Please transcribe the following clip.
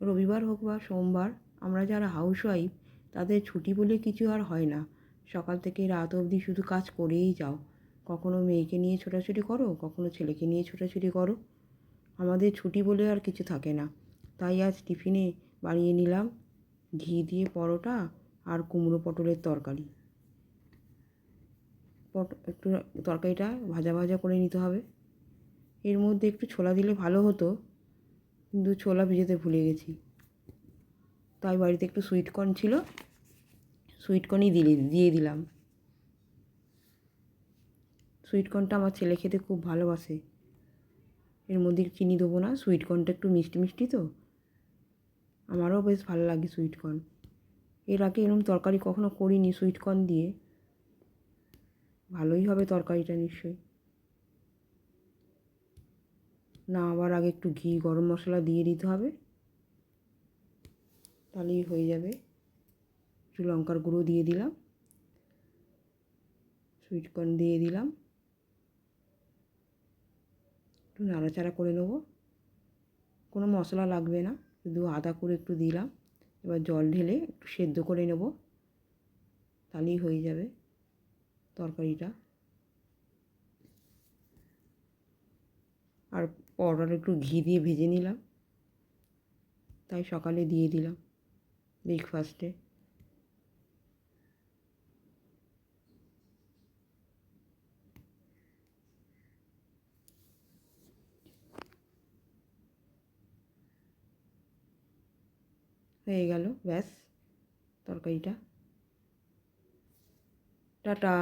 রবিবার হোক বা সোমবার, আমরা যারা হাউসওয়াইফ তাদের ছুটি বলে কিছু আর হয় না। সকাল থেকে রাত অবধি শুধু কাজ করেই যাও। কখনো মেয়েকে নিয়ে ছোটাছুটি করো, কখনো ছেলেকে নিয়ে ছোটাছুটি করো। আমাদের ছুটি বলে আর কিছু থাকে না। তাই আজ টিফিনে বানিয়ে নিলাম ঘি দিয়ে পরোটা আর কুমড়ো পটলের তরকারি। পট, একটু তরকারিটা ভাজা ভাজা করে নিতে হবে। এর মধ্যে একটু ছোলা দিলে ভালো হতো। কিন্তু ছোলা ভিজাতে ভুলে গেছি। তাই বাড়িতে একটু সুইটকর্ন ছিল সুইটকর্নই দিলে, দিয়ে দিলাম। সুইটকর্নটা আমার ছেলে খেতে খুব ভালোবাসে। এর মধ্যে চিনি দেবো না সুইটকর্নটা একটু মিষ্টি মিষ্টি তো। আমারও বেশ ভালো লাগে সুইটকর্ন এর আগে এরকম তরকারি কখনো করিনি সুইটকর্ন দিয়ে। ভালোই হবে তরকারিটা নিশ্চয়ই। না আবার আগে একটু ঘি, গরম মশলা দিয়ে দিতে হবে। তাহলেই হয়ে যাবে। একটু লঙ্কার গুঁড়ো দিয়ে দিলাম। সুইট কর্ন দিয়ে দিলাম। একটু নাড়াচাড়া করে নেব। কোনো মশলা লাগবে না। শুধু আদা করে একটু দিলাম। এবার জল ঢেলে একটু সেদ্ধ করে নেব। তাহলেই হয়ে যাবে তরকারিটা। আর পরোটাটা একটু ঘি দিয়ে ভেজে নিলাম। তাই সকালে দিয়ে দিলাম ব্রেকফাস্টে হয়ে গেল, ব্যাস, তরকারিটা। টাটা।